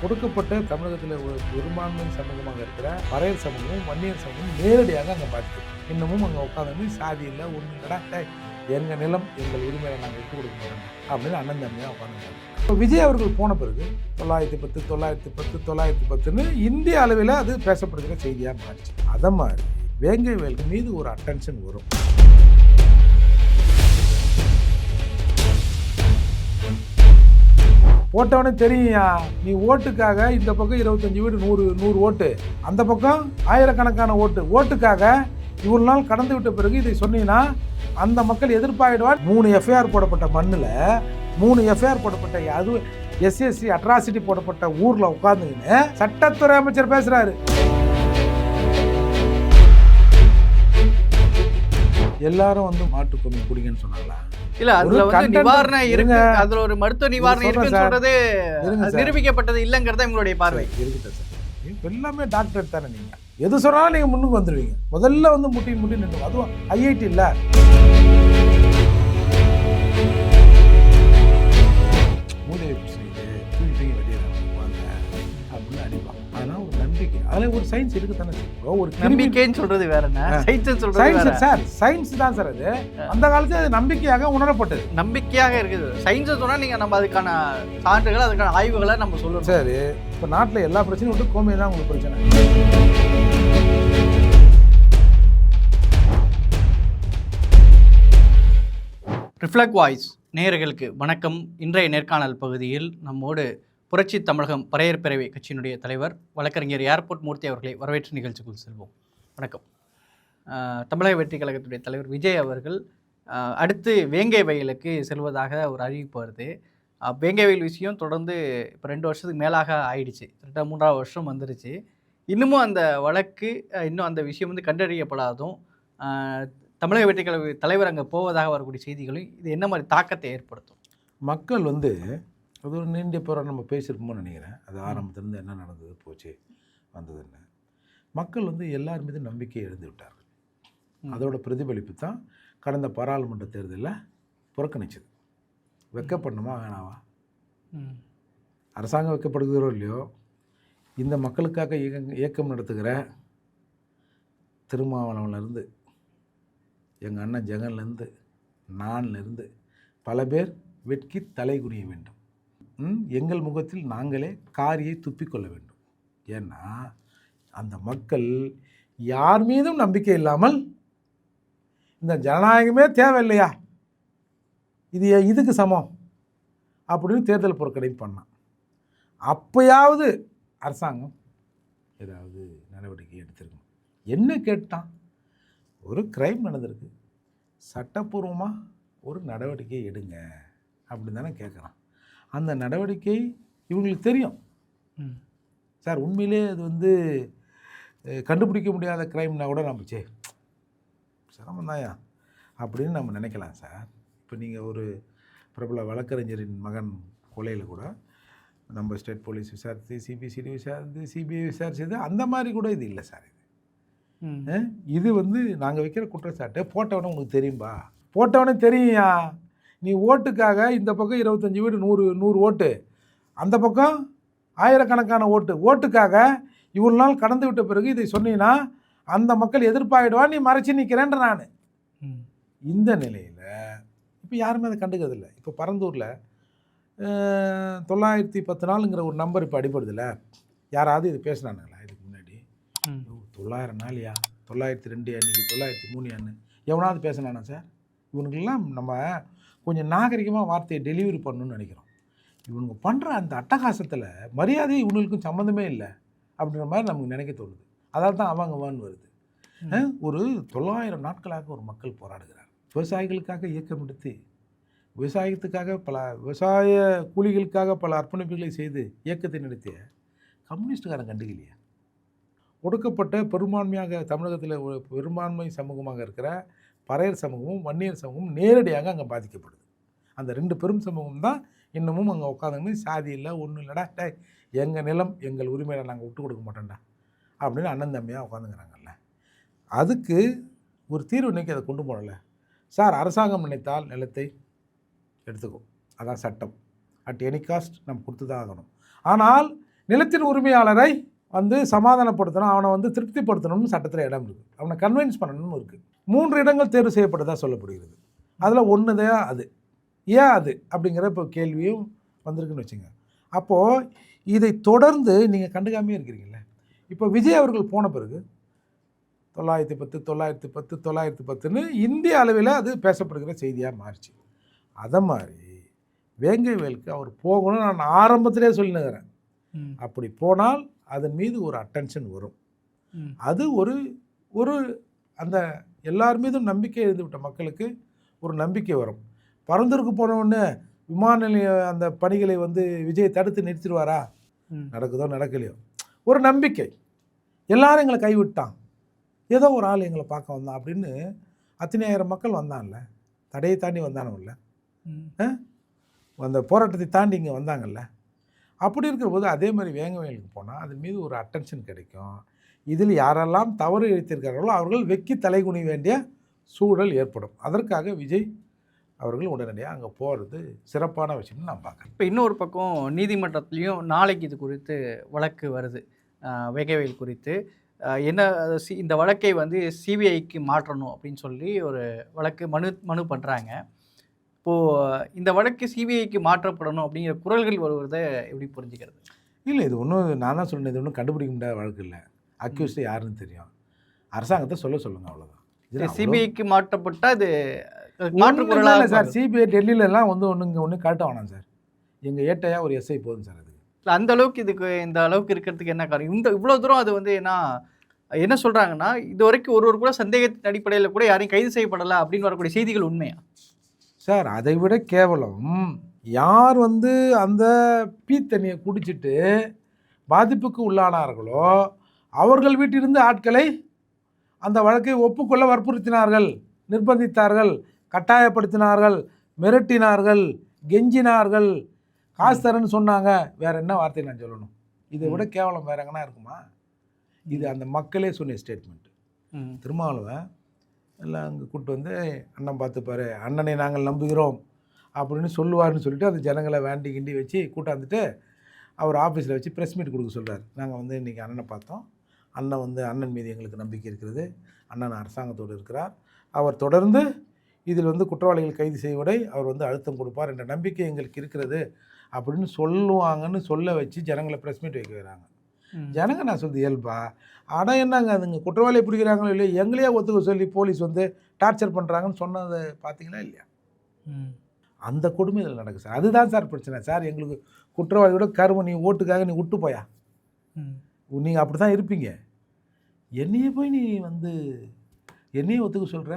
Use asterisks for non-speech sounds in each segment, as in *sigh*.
கொடுக்கப்பட்ட தமிழகத்தில் ஒரு பெரும்பான்மை சமூகமாக இருக்கிற பறையர் சமூகமும் வன்னியர் சமூகமும் நேரடியாக அங்கே பார்த்து இன்னமும் அங்கே உட்காந்து சாதி இல்லை ஒன்றும் இல்லைடா எங்கள் நிலம் எங்கள் உரிமையை நாங்கள் விட்டு கொடுக்க மாட்டோம் அப்படின்னு அண்ணன் தம்பியாக உட்காந்துருக்காங்க இப்போ விஜய் அவர்கள் போன பிறகு தொள்ளாயிரத்தி பத்து தொள்ளாயிரத்தி பத்து தொள்ளாயிரத்தி பத்துன்னு இந்திய அளவில் அது பேசப்படுகிற செய்தியாக மாறிச்சு. அதை மாதிரி வேங்கை வேல்கள் மீது ஒரு அட்டென்ஷன் வரும். போட்டவனே தெரியும்யா. நீ ஓட்டுக்காக இந்த பக்கம் இருபத்தஞ்சி வீடு நூறு நூறு ஓட்டு. அந்த பக்கம் ஆயிரக்கணக்கான ஓட்டு. ஓட்டுக்காக இவ்வளவு நாள் கடந்து விட்ட பிறகு இதை சொன்னீங்கன்னா அந்த மக்கள் எதிர்ப்பாயிடுவார். மூணு எஃப்ஐஆர் போடப்பட்ட மண்ணில் மூணு எஃப்ஐஆர் போடப்பட்ட அது எஸ்எஸ்சி அட்ராசிட்டி போடப்பட்ட ஊரில் உட்காந்துக்கின்னு சட்டத்துறை அமைச்சர் பேசுகிறாரு எல்லாரும் வந்து மாட்டு குடிங்கன்னு சொன்னாங்களா? இல்ல அதுல ஒரு வந்து நிவாரணம் இருக்கு இருங்க. அதுல ஒரு மருத்துவ நிவாரணம் இருக்குன்னு. சொல்றது. நிரூபிக்கப்பட்டது இல்லங்கிறத உங்களுடைய பார்வை இருக்கட்டும் சார் எல்லாமே டாக்டர் தானே நீங்க எது சொன்னாலும் நீங்க முன்னுக்கு வந்துடுவீங்க முதல்ல வந்து முட்டி முட்டி நின்று அதுவும் ஐஐடி இல்ல அதில் ஒரு சயின்ஸ் இருக்குதானே சார் ஒரு நம்பிக்கைன்னு சொல்றது வேற என்ன. சயின்ஸ் சொல்றது சார் சயின்ஸ் தான் சார் அது. அந்த காலத்துல அது நம்பிக்கையாக உணரப்பட்டது. நம்பிக்கையாக இருக்குது. சயின்ஸ் சொன்னா நீங்க நம்ம அதுக்கான சான்றுகள் அதுக்கான ஆய்வுகளை நம்ம சொல்லணும். சரி இப்போ நாட்டில் எல்லா பிரச்சனையும் விட்டு கோமியம் தான் உங்களுக்கு பிரச்சனை. ரிஃப்ளெக்ட் வாய்ஸ் நேயர்களுக்கு வணக்கம். இன்றைய நேர்காணல் பகுதியில் நம்மோடு புரட்சி தமிழகம் பறையர் பேரவை கட்சியினுடைய தலைவர் வழக்கறிஞர் ஏர்போர்ட் மூர்த்தி அவர்களை வரவேற்று நிகழ்ச்சிக்குள் செல்வோம். வணக்கம். தமிழக வெற்றி கழகத்துடைய தலைவர் விஜய் அவர்கள் அடுத்து வேங்கை வயலுக்கு செல்வதாக ஒரு அறிவிப்பு வருது. வேங்கை வயல் விஷயம் தொடர்ந்து இப்போ ரெண்டு வருஷத்துக்கு மேலாக ஆயிடுச்சு. ரெண்டாவது மூன்றாவது வருஷம் வந்துருச்சு. இன்னமும் அந்த வழக்கு இன்னும் அந்த விஷயம் வந்து கண்டறியப்படாதும் தமிழக வெற்றி கழக தலைவர் அங்கே போவதாக வரக்கூடிய செய்திகளும் இது என்ன மாதிரி தாக்கத்தை ஏற்படுத்தும்? மக்கள் வந்து அது ஒரு நீண்ட போகிற நம்ம பேசியிருப்போம்னு நினைக்கிறேன். அது ஆரம்பத்திலேருந்து என்ன நடந்தது போச்சு வந்ததுன்னு. மக்கள் வந்து எல்லார் மீதும் நம்பிக்கை இழந்து விட்டார்கள். அதோட பிரதிபலிப்பு தான் கடந்த பாராளுமன்ற தேர்தலில் புறக்கணிச்சது. வெக்கப்படணுமா வேணாவா? அரசாங்கம் வைக்கப்படுகிறோ இல்லையோ இந்த மக்களுக்காக இயக்க இயக்கம் நடத்துகிற திருமாவளவன்லேருந்து எங்கள் அண்ணன் ஜெகன்லேருந்து நான்லேருந்து பல பேர் வெட்கி தலை குனிய வேண்டும். எங்கள் முகத்தில் நாங்களே காரியை துப்பிக்கொள்ள வேண்டும். ஏன்னா அந்த மக்கள் யார் மீதும் நம்பிக்கை இல்லாமல் இந்த ஜனநாயகமே தேவையில்லையா? இது இதுக்கு சமம்? அப்படின்னு தேர்தல் புறக்கணிப்பு பண்ணான். அப்பயாவது அரசாங்கம் ஏதாவது நடவடிக்கை எடுத்திருக்கணும் என்ன கேட்டான்? ஒரு கிரைம் நடந்திருக்கு. சட்டப்பூர்வமாக ஒரு நடவடிக்கை எடுங்க அப்படின்னு தானே கேட்குறான் அந்த நடவடிக்கை இவங்களுக்கு தெரியும். சார் உண்மையிலே அது வந்து கண்டுபிடிக்க முடியாத க்ரைம்னா கூட நம்ம சே சிரமந்தாயா அப்படின்னு நம்ம நினைக்கலாம் சார். இப்போ நீங்கள் ஒரு பிரபல வழக்கறிஞரின் மகன் கொலையில் கூட நம்ம ஸ்டேட் போலீஸ் விசாரித்து சிபிசிடி விசாரித்து சிபிஐ விசாரிச்சது அந்த மாதிரி கூட இது இல்லை சார் இது. இது வந்து நாங்கள் வைக்கிற குற்றச்சாட்டு போட்டவனே உனக்கு தெரியும்பா? போட்டவனே தெரியும்யா? நீ ஓட்டுக்காக இந்த பக்கம் இருபத்தஞ்சி வீடு நூறு நூறு ஓட்டு. அந்த பக்கம் ஆயிரக்கணக்கான ஓட்டு. ஓட்டுக்காக இவ்வளவு நாள் கடந்து விட்ட பிறகு இதை சொன்னீங்கன்னா அந்த மக்கள் எதிர்ப்பாயிடுவா நீ மறைச்சி நிற்கிறேன்ற நான். இந்த நிலையில் இப்போ யாருமே அதை கண்டுக்கிறதில்ல. இப்போ பரந்தூரில் தொள்ளாயிரத்தி பத்து நாளுங்கிற ஒரு நம்பர் இப்போ அடிபடுதில்ல யாராவது இது பேசுனானுங்களா இதுக்கு முன்னாடி? தொள்ளாயிரம் நாளையா தொள்ளாயிரத்தி ரெண்டு அன்னைக்கு தொள்ளாயிரத்தி மூணு அன்னு. எவனாவது பேசினானா சார்? இவனுக்கெல்லாம் நம்ம கொஞ்சம் நாகரிகமாக வார்த்தையை டெலிவரி பண்ணணும்னு நினைக்கிறோம். இவனுங்க பண்ணுற அந்த அட்டகாசத்தில் மரியாதை இவனுக்கும் சம்மந்தமே இல்லை அப்படின்ற மாதிரி நமக்கு நினைக்க தோணுது. அதால் தான் அவங்க வான் வருது ஒரு தொள்ளாயிரம் நாட்களாக ஒரு மக்கள் போராடுகிறார். விவசாயிகளுக்காக இயக்கம் எடுத்து விவசாயத்துக்காக பல விவசாய கூலிகளுக்காக பல அர்ப்பணிப்புகளை செய்து இயக்கத்தை நடத்திய கம்யூனிஸ்டுக்காரன் கண்டுக்கலையே? ஒடுக்கப்பட்ட பெரும்பான்மையாக தமிழகத்தில் ஒரு பெரும்பான்மை சமூகமாக இருக்கிற பறையர் சமூகமும் வன்னியர் சமூகமும் நேரடியாக அங்கே பாதிக்கப்படுது. அந்த ரெண்டு பெரும் சமூகம் தான் இன்னமும் அங்கே உட்காந்துங்கன்னு சாதி இல்லை ஒன்றும் இல்லைடா டே எங்கள் நிலம் எங்கள் உரிமையை நாங்கள் விட்டு கொடுக்க மாட்டோம்டா அப்படின்னு அண்ணன் தம்பியாக உட்காந்துங்கிறாங்கல்ல அதுக்கு ஒரு தீர்வு இன்னைக்கு அதை கொண்டு போகல. சார் அரசாங்கம் நினைத்தால் நிலத்தை எடுத்துக்கும். அதான் சட்டம். அட் எனி காஸ்ட் நம்ம கொடுத்து தான் ஆகணும். ஆனால் நிலத்தின் உரிமையாளரை வந்து சமாதானப்படுத்தணும் அவனை வந்து திருப்திப்படுத்தணும்னு சட்டத்தில் இடம் இருக்குது அவனை கன்வின்ஸ் பண்ணணும்னு இருக்குது மூன்று இடங்கள் தேர்வு செய்யப்பட்டதாக சொல்லப்படுகிறது. அதில் ஒன்று தான் அது. ஏன் அது அப்படிங்கிற இப்போ கேள்வியும் வந்திருக்குன்னு வச்சுங்க. அப்போது இதை தொடர்ந்து நீங்கள் கண்டுக்காமே இருக்கிறீங்களே இப்போ விஜய் அவர்கள் போன பிறகு தொள்ளாயிரத்தி பத்து தொள்ளாயிரத்தி பத்து தொள்ளாயிரத்தி பத்துன்னு இந்திய அளவில் அது பேசப்படுகிற செய்தியாக மாறிச்சு. அதை மாதிரி வேங்கை வேலுக்கு அவர் போகணும்னு நான் ஆரம்பத்திலே சொல்லினுக்கிறேன். அப்படி போனால் அதன் மீது ஒரு அட்டென்ஷன் வரும். அது ஒரு ஒரு அந்த எல்லார் மீதும் நம்பிக்கை எழுந்துவிட்ட மக்களுக்கு ஒரு நம்பிக்கை வரும். பரந்தூருக்கு போனவுடனே விமான நிலைய அந்த பணிகளை வந்து விஜய் தடுத்து நிறுத்திடுவாரா. நடக்குதோ நடக்கலையோ? ஒரு நம்பிக்கை. எல்லாரும் எங்களை கைவிட்டான். ஏதோ ஒரு ஆள் எங்களை பார்க்க வந்தான் அப்படின்னு அத்தனையாயிரம் மக்கள் வந்தான்ல தடையை தாண்டி வந்தானுல்ல ம். அந்த போராட்டத்தை தாண்டி இங்கே வந்தாங்கல்ல. அப்படி இருக்கிற போது அதே மாதிரி வேங்கவேலுக்கு போனால் அதன் மீது ஒரு அட்டென்ஷன் கிடைக்கும். இதில் யாரெல்லாம் தவறு இழைத்திருக்கிறார்களோ அவர்கள் வெக்கி தலைகுனி வேண்டிய சூழல் ஏற்படும். அதற்காக விஜய் அவர்கள் உடனடியாக அங்கே போகிறது சிறப்பான விஷயம்னு நான் பார்க்குறேன். இப்போ இன்னொரு பக்கம் நீதிமன்றத்துலேயும் நாளைக்கு இது குறித்து வழக்கு வருது. வேகவேல் குறித்து. என்ன அது சி- இந்த வழக்கை வந்து சிபிஐக்கு மாற்றணும் அப்படின்னு சொல்லி ஒரு வழக்கு மனு மனு பண்ணுறாங்க. இப்போது இந்த வழக்கு சிபிஐக்கு மாற்றப்படணும் அப்படிங்கிற குரல்கள் வருவதை எப்படி புரிஞ்சுக்கிறது? இல்லை இது ஒன்றும் நான் தான் சொன்னேன் இது ஒன்றும் கண்டுபிடிக்க முடியாத வழக்கு இல்லை. அக்யூஸ்டு யாருன்னு தெரியும். அரசாங்கத்தை சொல்ல சொல்லுங்கள் அவ்வளோதான் சிபிஐக்கு மாற்றப்பட்டா இது மாற்று இல்லை குரலாக சார் சிபிஐ டெல்லியிலலாம் வந்து ஒன்று இங்கே ஒன்றும் காட்ட வேணாம் சார். எங்கள் ஏட்டையா ஒரு எஸ்ஐ போதும் சார் அது. இல்ல, அந்த அளவுக்கு இதுக்கு இந்த அளவுக்கு இருக்கிறதுக்கு என்ன காரணம்? இந்த இவ்வளோ தூரம் அது வந்து என்ன என்ன சொல்கிறாங்கன்னா இது வரைக்கும் ஒரு ஒரு கூட சந்தேகத்தின் அடிப்படையில் கூட யாரையும் கைது செய்யப்படலை அப்படின்னு வரக்கூடிய செய்திகள் உண்மையா? சார் அதை விட கேவலம். யார் வந்து அந்த பீ தண்ணியை குடிச்சிட்டு பாதிப்புக்கு உள்ளானார்களோ அவர்கள் வீட்டிலிருந்து ஆட்களை அந்த வழக்கை ஒப்புக்கொள்ள வற்புறுத்தினார்கள் நிர்பந்தித்தார்கள். கட்டாயப்படுத்தினார்கள் மிரட்டினார்கள் கெஞ்சினார்கள். காசு தரேன்னு சொன்னாங்க. வேற என்ன வார்த்தை நான் சொல்லணும்? இதை விட கேவலம் வேற எங்கன்னா இருக்குமா? இது அந்த மக்களே சொன்ன ஸ்டேட்மெண்ட் திருமாவளவன் எல்லாம் அங்கே கூப்பிட்டு வந்து அண்ணன் பார்த்துப்பாரு. அண்ணனை நாங்கள் நம்புகிறோம் அப்படின்னு சொல்லுவார்னு சொல்லிட்டு அந்த ஜனங்களை வேண்டி கிண்டி வச்சு கூட்டாந்துட்டு அவர் ஆஃபீஸில் வச்சு ப்ரெஸ் மீட் கொடுக்க சொல்றார். நாங்கள் வந்து இன்றைக்கி அண்ணனை பார்த்தோம். அண்ணன் வந்து அண்ணன் மீது எங்களுக்கு நம்பிக்கை இருக்கிறது. அண்ணன் அரசாங்கத்தோடு இருக்கிறார். அவர் தொடர்ந்து இதில் வந்து குற்றவாளிகள் கைது செய்வதை அவர் வந்து அழுத்தம் கொடுப்பார் என்ற நம்பிக்கை எங்களுக்கு இருக்கிறது அப்படின்னு சொல்லுவாங்கன்னு சொல்ல வச்சு ஜனங்களை ப்ரெஸ் மீட் வைக்க வராங்க ம். ஜனங்க நான் சொல்றது? இயல்பா? ஆனால் என்னங்க அதுங்க குற்றவாளியை பிடிக்கிறாங்களோ இல்லையோ எங்களையே ஒத்துக்க சொல்லி போலீஸ் வந்து டார்ச்சர் பண்ணுறாங்கன்னு சொன்னதை பார்த்தீங்களா இல்லையா? அந்த கொடுமை இதில் நடக்குது சார். அதுதான் சார் பிரச்சனை. சார் எங்களுக்கு குற்றவாளியோட கரும நீ ஓட்டுக்காக நீ விட்டு போயா? நீங்கள் அப்படி தான் இருப்பீங்க. என்னையே போய் நீ வந்து என்னையே ஒத்துக்க சொல்கிற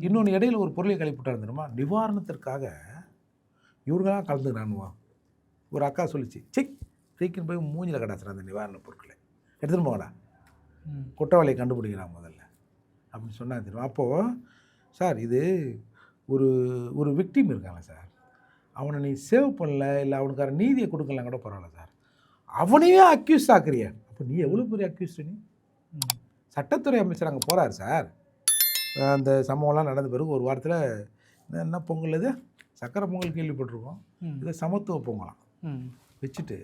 இன்னொன்று இடையில ஒரு பொருளை கழிப்பிட்டா தெரியுமா? நிவாரணத்திற்காக இவர்களாம் கலந்துக்கிறானுவா ஒரு அக்கா சொல்லிச்சு சிக் சீக்கிரம் போய் மூஞ்சில் கடாசுறா அந்த நிவாரண பொருட்களை. எடுத்துன்னு போங்கடா. ம். குற்றவாளியை கண்டுபிடிக்கிறான் முதல்ல. அப்படின்னு சொன்னாங்க தெரியும்? அப்போது சார் இது ஒரு ஒரு விக்டிம் இருக்காங்க சார். அவனை நீ சேவ் பண்ணல இல்லை அவனுக்கான நீதியை கொடுக்கலாம் கூட பரவாயில்ல சார். அவனையே அக்யூஸ் ஆக்குறிய. அப்போ நீ எவ்வளோ பெரிய அக்யூஸ்ட் நீ? ம். சட்டத்துறை அமைச்சர் அங்கே போகிறார் சார். அந்த சம்பவம்லாம் நடந்த பிறகு ஒரு வாரத்தில் என்ன- பொங்கல் இது? சக்கரை பொங்கல் கேள்விப்பட்டிருக்கோம். இது சமத்துவ பொங்கலாம். ம். வச்சுட்டு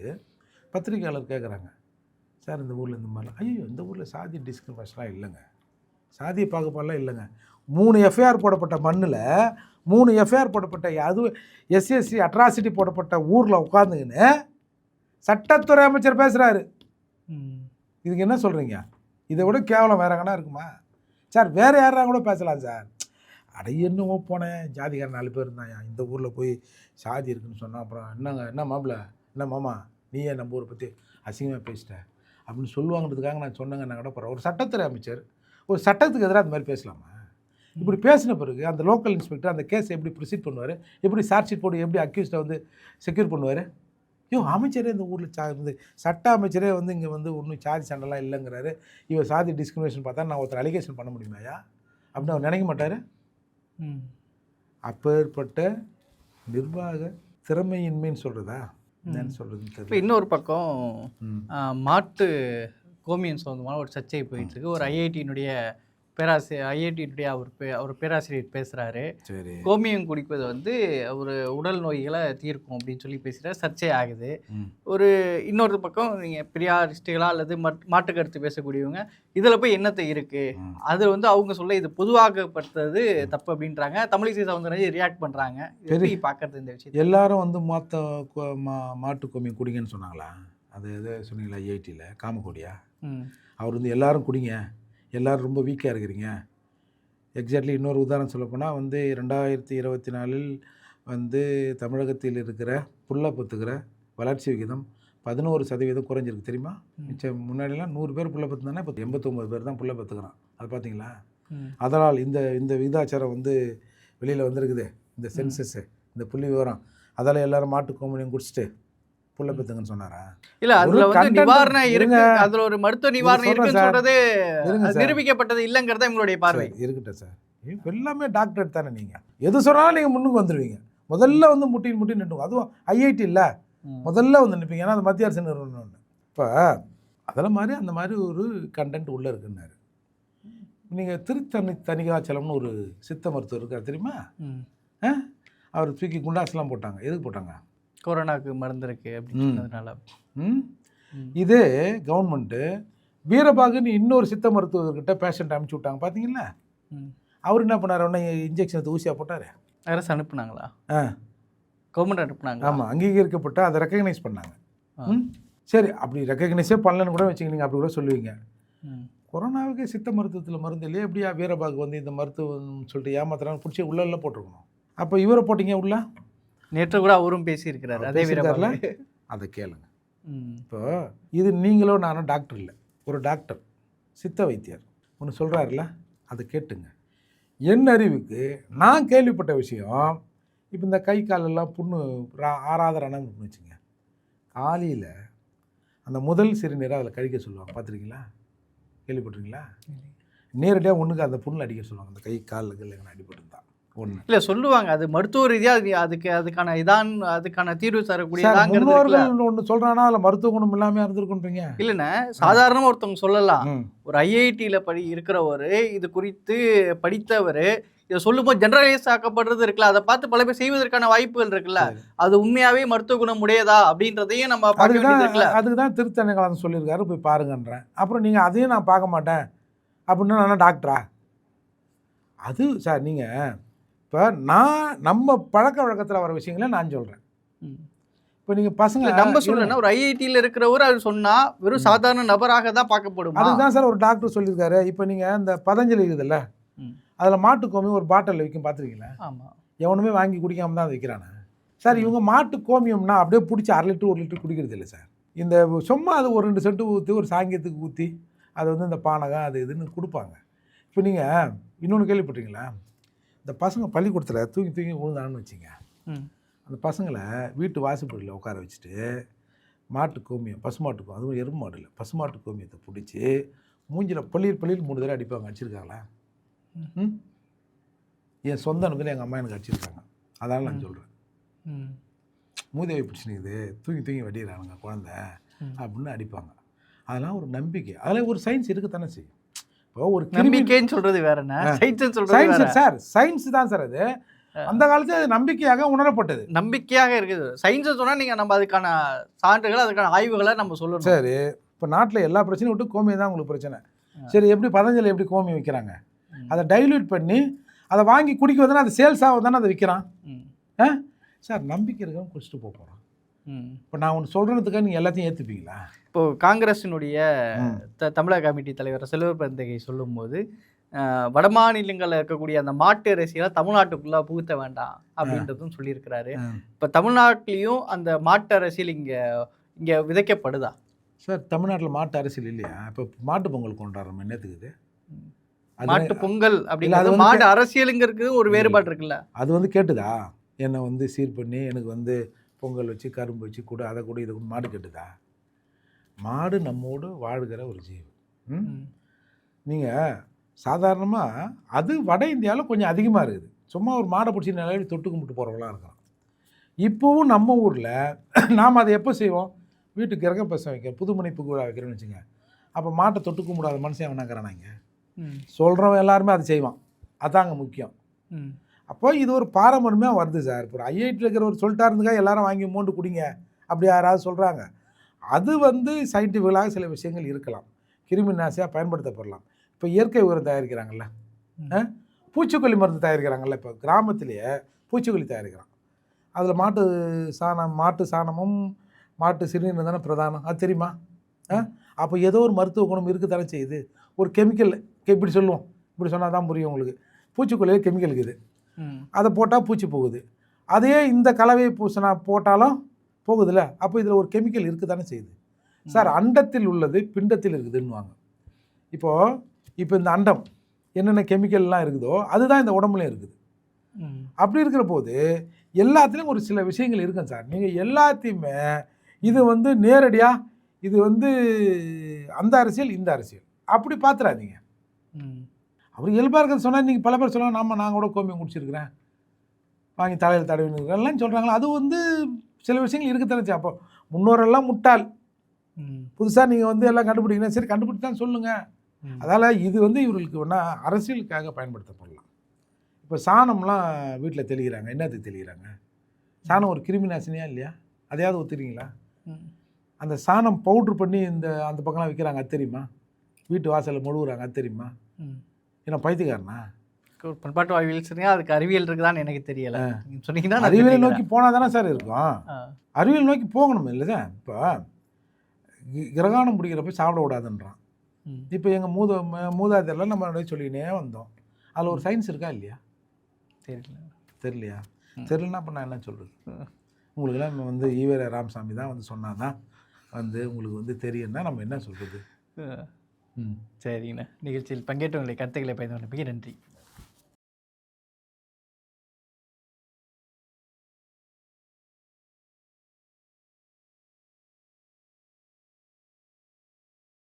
பத்திரிக்கையாளர் கேட்குறாங்க சார் இந்த ஊரில் இந்த மாதிரிலாம் ஐயோ இந்த ஊரில் சாதி டிஸ்கிரிமினேஷன்லாம் இல்லைங்க. சாதிய பாகுபாடெலாம் இல்லைங்க. மூணு எஃப்ஐஆர் போடப்பட்ட மண்ணில் மூணு எஃப்ஐஆர் போடப்பட்ட அது எஸ்எஸ்சி அட்ராசிட்டி போடப்பட்ட ஊரில் உட்காந்துக்கின்னு சட்டத்துறை அமைச்சர் பேசுகிறாரு இதுக்கு என்ன சொல்கிறீங்க இதை விட கேவலம் வேற எங்கன்னா இருக்குமா? சார் வேறு யாரா கூட பேசலாம் சார். அட என்னவோ போனேன். ஜாதிக்காரன் நாலு பேர் இருந்தாயா? இந்த ஊரில் போய் சாதி இருக்குன்னு சொன்னால் அப்புறம் என்னங்க என்ன மாப்பிள்ள? என்ன மாமா? நீ ஏன் நம்ம ஊரை பற்றி அசிங்கமாக பேசிட்ட. அப்படின்னு சொல்லுவாங்கிறதுக்காக நான் சொன்னேங்க நான் கூட போகிறேன் ஒரு சட்டத்துறை அமைச்சர் ஒரு சட்டத்துக்கு எதிராக அந்த மாதிரி பேசலாமா? இப்படி பேசின பிறகு அந்த லோக்கல் இன்ஸ்பெக்டர் அந்த கேஸை எப்படி ப்ரொசீட் பண்ணுவார்? எப்படி சார்ஜ் ஷீட் போட்டு எப்படி அக்யூஸ்டை வந்து செக்யூர் பண்ணுவார்? ஐயோ அமைச்சரே இந்த ஊரில் சா இந்த சட்ட அமைச்சரே வந்து இங்கே வந்து ஒன்றும் சாதி சண்டைலாம் இல்லைங்கிறாரு. இவர் சாதி டிஸ்கிரிமினேஷன் பார்த்தா நான் ஒருத்தர் அலிகேஷன் பண்ண முடியுமாயா அப்படின்னு அவர் நினைக்க மாட்டார். ம். அப்பேற்பட்ட நிர்வாக திறமையின்மைன்னு சொல்கிறதா என்னன்னு சொல்கிறதுன்னு இப்போ இன்னொரு பக்கம் மாட்டு கோமியம் சம்பந்தமான ஒரு சர்ச்சை போயிட்டு இருக்கு. ஒரு ஐஐடியினுடைய பேராசிரியர் ஐஐடியுடைய அவர் பே அவர் பேராசிரியர் பேசுகிறாரு கோமியம் குடிப்பது வந்து ஒரு உடல் நோய்களை தீர்க்கும் அப்படின்னு சொல்லி பேசுகிற சர்ச்சை ஆகுது. ஒரு இன்னொரு பக்கம் நீங்கள் பெரியாரிஸ்டுகளா அல்லது மட் மாட்டு கருத்து பேசக்கூடியவங்க இதில் போய் என்னத்தை இருக்குது. அது வந்து அவங்க சொல்ல இது பொதுவாகப்படுத்துறது தப்பு அப்படின்றாங்க. தமிழிசை சவுந்தரராஜன் ரியாக்ட் பண்ணுறாங்க எப்படி பார்க்கறது இந்த விஷயத்தை எல்லாரும் வந்து மொத்த மாட்டு கோமியம் குடிங்கன்னு சொன்னாங்களா? அது எது சொன்னீங்களா ஐஐடியில் காமக்கோடியா அவர் வந்து எல்லாரும் குடிங்க. எல்லாரும் ரொம்ப வீக்காக இருக்கிறீங்க. எக்ஸாக்ட்லி இன்னொரு உதாரணம் சொல்லப்போனால் வந்து ரெண்டாயிரத்தி இருபத்தி நாலில் வந்து தமிழகத்தில் இருக்கிற புல்ல பத்துக்கிற வளர்ச்சி விகிதம் பதினோரு சதவீதம் குறைஞ்சிருக்கு. தெரியுமா. மிச்சம் முன்னாடிலாம் நூறு பேர் புள்ள பத்துனானே இப்போ எண்பத்தொம்பது பேர் தான் புள்ள பத்துக்கிறான். அது பார்த்தீங்களா? அதனால் இந்த இந்த விகிதாச்சாரம் வந்து வெளியில் வந்திருக்குது இந்த சென்சஸ்ஸு இந்த புள்ளி விவரம். அதால் எல்லாரும் மாட்டு கோமலியம் குடிச்சிட்டு புள்ள பத்துங்கன்னு சொன்னாரா? இல்ல அதுல வந்து நிவாரணம் இருங்க. அதுல ஒரு மருத்துவ நிவாரணம் இருக்குன்னு. சொல்றது. நிரூபிக்கப்பட்டது இல்லைங்கிறத உங்களுடைய பார்வை? இருக்கட்டும் சார். எல்லாமே டாக்டர் தானே நீங்கள் எது சொன்னாலும் நீங்கள் முன்னுக்கு வந்துடுவீங்க முதல்ல வந்து முட்டின் முட்டின்னு நின்றுங்க அதுவும் ஐஐடி இல்லை. முதல்ல வந்து நிற்பீங்க ஏன்னா அது மத்திய அரசு நிறுவனம் ஒன்று இப்போ அதில் மாதிரி அந்த மாதிரி ஒரு கண்டென்ட் உள்ளே இருக்குன்னாரு. நீங்கள் திருத்தணி தணிகாச்சலம்னு ஒரு சித்த மருத்துவர் இருக்கார் தெரியுமா? ம். அவர் தூக்கி குண்டாஸ்லாம் போட்டாங்க. எதுக்கு போட்டாங்க? கொரோனாக்கு மருந்து இருக்கு அப்படின்னு. சொன்னதுனால. இதே கவர்மெண்ட்டு வீரபாகுன்னு இன்னொரு சித்த மருத்துவர்கிட்ட பேஷண்ட் அனுப்பிச்சி விட்டாங்க. பார்த்தீங்களா ம். அவர் என்ன பண்ணார்? உடனே இன்ஜெக்ஷன் எடுத்து ஊசியாக போட்டார்? அரசு அனுப்புனாங்களா? ஆ. கவர்மெண்ட் அனுப்புனாங்க ஆமாம் அங்கீகரிக்கப்பட்ட அதை ரெக்கக்னைஸ் பண்ணாங்க. சரி. அப்படி ரெக்கக்னைஸே பண்ணலன்னு கூட வச்சுக்க நீங்கள் அப்படி கூட சொல்லுவீங்க. கொரோனாவுக்கு சித்த மருத்துவத்தில் மருந்து இல்லையே? எப்படியா வீரபாகு வந்து இந்த மருத்துவம் சொல்லிட்டு ஏமாத்துறான்னு பிடிச்சி உள்ளே போட்டிருக்கணும். அப்போ இவரை போட்டீங்க உள்ள? நேற்று கூட அவரும் பேசியிருக்கிறாரு அதே? வீரபாகு அதை கேளுங்க. இப்போ இது நீங்களோ நானும் டாக்டர் இல்லை. ஒரு டாக்டர் சித்த வைத்தியர் ஒன்று சொல்கிறாருல அதை கேட்டுங்க. என் அறிவுக்கு நான் கேள்விப்பட்ட விஷயம் இப்போ இந்த கை காலெல்லாம் புண்ணு ஆறாத ரணம் வச்சுங்க. காலையில் அந்த முதல் சிறுநீரை அதில் கழிக்க சொல்லுவாங்க. பார்த்துருக்கீங்களா? கேள்விப்பட்டிருக்கீங்களா? நேரடியாக ஒன்றுக்கு அந்த புண்ணில் அடிக்க சொல்லுவாங்க. அந்த கை காலுக்கு எங்கே அடிபட்டிருந்தா ஒன்று இல்ல சொல்லுவாங்க. அது மருத்துவ ரீதியா அது அதுக்கு அதுக்கான இதான் அதுக்கான தீர்வு தரக்கூடியதாங்கிறது ஒன்று சொல்கிறானா அதில் மருத்துவ குணம் இல்லாமல் இருந்திருக்குன்றீங்க இல்லைண்ணே சாதாரணமா ஒருத்தவங்க சொல்லலாம். ஒரு ஐஐடியில் படி இருக்கிறவர் இது குறித்து படித்தவர் இதை சொல்லும்போது ஜெனரலைஸ் ஆக்கப்படுறது இருக்குல்ல. அதை பார்த்து பல பேர் செய்வதற்கான வாய்ப்புகள் இருக்குல்ல. அது உண்மையாவே மருத்துவ குணம் உடையதா அப்படின்றதையும் நம்ம பார்க்க அதுக்கு வேண்டியது தான் அதுக்கு தான் திருத்தணிகாலம் சொல்லியிருக்காரு. போய் பாருங்கன்றேன். அப்புறம் நீங்கள் அதையும் நான் பார்க்க மாட்டேன். அப்படின்னா நான் டாக்டரா அது சார் நீங்கள் இப்போ நான் நம்ம பழக்க வழக்கத்தில் வர விஷயங்களை நான் சொல்கிறேன். இப்போ நீங்கள் பசங்க நம்ம சொல்லணும்னா ஒரு ஐஐடியில் இருக்கிறவர் அது சொன்னா வெறும் சாதாரண நபராக தான் பார்க்கப்படுமா? அதுக்கு தான் சார் ஒரு டாக்டர் சொல்லியிருக்காரு. இப்போ நீங்கள் இந்த பதஞ்சலி இருக்குதுல்ல. அதில் மாட்டுக்கோமி ஒரு பாட்டிலில் விற்கும் பார்த்துருக்கீங்களா? ஆமா. எவனுமே வாங்கி குடிக்காம தான் அதை விற்கிறானே சார் இவங்க மாட்டு கோமியம்னா அப்படியே பிடிச்சி அரை லிட்டர் ஒரு லிட்டர் குடிக்கிறது இல்லை சார். இந்த சும்மா அது ஒரு ரெண்டு சென்ட்டு ஊற்றி ஒரு சாங்கியத்துக்கு ஊற்றி அது வந்து இந்த பானகம் அது இதுன்னு கொடுப்பாங்க. இப்போ நீங்கள் இன்னொன்று கேள்விப்பட்டீங்களா இந்த பசங்க பள்ளிக்கூடத்தில் தூங்கி தூங்கி விழுந்தான்னு வச்சுங்க. அந்த பசங்களை வீட்டு வாசப்படியில் உட்கார வச்சுட்டு மாட்டு கோமியம் பசுமாட்டு கோ அதுவும் எருமை மாடு இல்லை பசுமாட்டு கோமியத்தை பிடிச்சி மூஞ்சில் பள்ளியில் பள்ளியில் மூணு தடவை அடிப்பாங்க. அடிச்சிருக்காங்களா? என் சொந்த அனுபவத்தில் எங்கள் அம்மா எனக்கு அடிச்சிருக்காங்க. அதனால் நான் சொல்கிறேன். மூதேவி பிடிச்சினுக்குது தூங்கி தூங்கி வெடிக்கிறானுங்க குழந்த. அப்படின்னு அடிப்பாங்க. அதெல்லாம் ஒரு நம்பிக்கை. அதில் ஒரு சயின்ஸ் இருக்கத்தானே செய்யும் இப்போ ஒரு நம்பிக்கைன்னு சொல்றது வேறண்ணே சயின்ஸ் சொல்றது வேற. சயின்ஸ் சார் சயின்ஸ் தான் சார் அது. அந்த காலத்தில் அது நம்பிக்கையாக உணரப்பட்டது. நம்பிக்கையாக இருக்குது. சயின்ஸ் சொன்னா நீங்க நம்ம அதுக்கான சான்றுகள் அதுக்கான ஆய்வுகளை நம்ம சொல்லணும். சரி இப்போ நாட்டில் எல்லா பிரச்சனையும் விட்டு கோமியம் தான் உங்களுக்கு பிரச்சனை. சரி எப்படி பதஞ்சலி எப்படி கோமியம் விற்கிறாங்க. அதை டைல்யூட் பண்ணி அதை வாங்கி குடிக்க வந்தானே அது சேல்ஸ் ஆக தானே அதை விற்கிறான் ம். சார் நம்பிக்கை இருக்கவங்க குடிச்சிட்டு போக போகிறான். இப்போ நான் ஒன்று சொல்கிறதுக்காக நீங்கள் எல்லாத்தையும் ஏற்றுப்பீங்களா இப்போ காங்கிரஸினுடைய. த- தமிழக கமிட்டி தலைவர் செல்வர் பெருந்தகை சொல்லும்போது வடமாநிலங்களில் இருக்கக்கூடிய அந்த மாட்டு அரசியலை தமிழ்நாட்டுக்குள்ள புகுத்த வேண்டாம் அப்படின்றதும் சொல்லியிருக்கிறாரு. இப்போ தமிழ்நாட்டிலையும் அந்த மாட்டு அரசியல் இங்க இங்க விதைக்கப்படுதா? சார் தமிழ்நாட்டில் மாட்டு அரசியல் இல்லையா? இப்போ மாட்டு பொங்கல் கொண்டாடுறோம் என்னத்துக்கு இது? அது மாட்டு பொங்கல் அது அப்படிங்கிறது வந்து மாடு அரசியலுங்கிறது ஒரு வேறுபாடு இருக்குல்ல. அது வந்து கேட்டுதா? என்னை வந்து சீர் பண்ணி எனக்கு வந்து பொங்கல் வச்சு கரும்பு வச்சு கூட அதை கூட இதை கூட மாடு கேட்டுதா? மாடு நம்மோடு வாழ்கிற ஒரு? ம். நீங்கள் சாதாரணமாக அது வட இந்தியாவில் கொஞ்சம் அதிகமாக இருக்குது. சும்மா ஒரு மாடை பிடிச்சி நிலையில தொட்டு கும்பிட்டு போகிறவங்களாம் இருக்கிறோம் இப்போவும் நம்ம ஊரில் *clears throat* நாம் அதை எப்போ செய்வோம்? வீட்டுக்கு இறக்க பசங்க வைக்க புதுமணி புகுழா வைக்கிறோன்னு வச்சுங்க. அப்போ மாட்டை தொட்டு கும்பிடாத மனுஷன் வேணாங்கிறானாங்க ம். சொல்கிறவன் எல்லாருமே அதை செய்வான். அதாங்க முக்கியம். அப்போ இது ஒரு பாரம்பரியமாக வருது சார். இப்போ ஐஐடியில் இருக்கிறவர் சொல்லிட்டா இருந்துக்கா எல்லாரும் வாங்கி மூண்டு குடிங்க. அப்படி யாராவது சொல்கிறாங்க அது வந்து சயின்டிஃபிக்கலாக சில விஷயங்கள் இருக்கலாம். கிருமி நாசியாக பயன்படுத்தப்படலாம். இப்போ இயற்கை உரம் தயாரிக்கிறாங்கல்ல? பூச்சிக்கொல்லி மருந்து தயாரிக்கிறாங்கல்ல இப்போ. கிராமத்திலேயே பூச்சிக்கொல்லி தயாரிக்கிறான் அதில் மாட்டு சாணம் மாட்டு சாணமும் மாட்டு சிறுநீர் தானே பிரதானம். அது தெரியுமா? ஆ? அப்போ ஏதோ ஒரு மருத்துவ குணம் இருக்க தானே செய்யுது. ஒரு கெமிக்கல் இப்படி சொல்லுவோம். இப்படி சொன்னால் தான் புரியும் உங்களுக்கு. பூச்சிக்கொல்லியில் கெமிக்கல் இருக்குது. அதை போட்டால் பூச்சி போகுது. அதே இந்த கலவையை பூசினா போட்டாலும் போகுதுல்ல அப்போ இதில் ஒரு கெமிக்கல் இருக்க தானே செய்யுது. சார் அண்டத்தில் உள்ளது பிண்டத்தில் இருக்குதுன்னுவாங்க. இப்போது இப்போ இந்த அண்டம் என்னென்ன கெமிக்கல்லாம் இருக்குதோ அதுதான் இந்த உடம்புலையும் இருக்குது. அப்படி இருக்கிற போது எல்லாத்துலேயும் ஒரு சில விஷயங்கள் இருக்கும் சார். நீங்கள் எல்லாத்தையுமே இது வந்து நேரடியாக இது வந்து அந்த அரசியல் இந்த அரசியல். அப்படி பார்த்துறாதீங்க அவர் இயல்பாக இருக்கிறது சொன்னால் நீங்கள் பல பேர் சொல்லலாம் நாம நான் கூட கோமியம் குடிச்சிருக்கிறேன். வாங்கி தலையில் தடவி இருக்கிறேன்லாம் சொல்கிறாங்களா அது வந்து சில விஷயங்கள் இருக்கத்தானே செய்யும். அப்போ முன்னோரெல்லாம் முட்டாள். புதுசாக நீங்கள் வந்து எல்லாம் கண்டுபிடிக்கணும். சரி கண்டுபிடிச்சு தான் சொல்லுங்கள். அதால் இது வந்து இவர்களுக்கு வேணா அரசியலுக்காக பயன்படுத்தப்படலாம். இப்போ சாணம்லாம் வீட்டில் தெளிக்கிறாங்க. என்னத்துக்கு தெளிக்கிறாங்க? சாணம் ஒரு கிருமி நாசினியா இல்லையா? அதையாவது ஒத்துறீங்களா. அந்த சாணம் பவுட்ரு பண்ணி இந்த அந்த பக்கம்லாம் விற்கிறாங்க அது தெரியுமா? வீட்டு வாசலில் மொழுகுறாங்க. அது தெரியுமா? ஏன்னா பைத்தியக்காரனா? ஒரு பண்பாட்டு வாழ்வியல் சொன்னீங்க அதுக்கு அறிவியல் இருக்குதான்னு எனக்கு தெரியல. நீங்க சொன்னீங்கன்னா அறிவியலை. நோக்கி போனால் தானே சார் இருக்கும். அறிவியல் நோக்கி போகணும் இல்லை சார் இப்போ கிரகாணம் பிடிக்கிறப்ப சாப்பிட விடாதுன்றான். ம். இப்போ எங்கள் மூத ம- மூதாதையர்லாம் நம்ம சொல்லிக்கினே வந்தோம். அதில் ஒரு சயின்ஸ் இருக்கா இல்லையா? தெரியல. தெரியலையா? ம். தெரியலனா அப்போ நான் என்ன சொல்கிறது. உங்களுக்கெல்லாம் வந்து ஈவேர ராமசாமி தான் வந்து சொன்னாதான் வந்து உங்களுக்கு வந்து தெரியும்னா நம்ம என்ன சொல்கிறது சரிங்கண்ணா. நிகழ்ச்சியில் பங்கேற்றவங்களை கருத்துக்களை பயந்து நன்றி.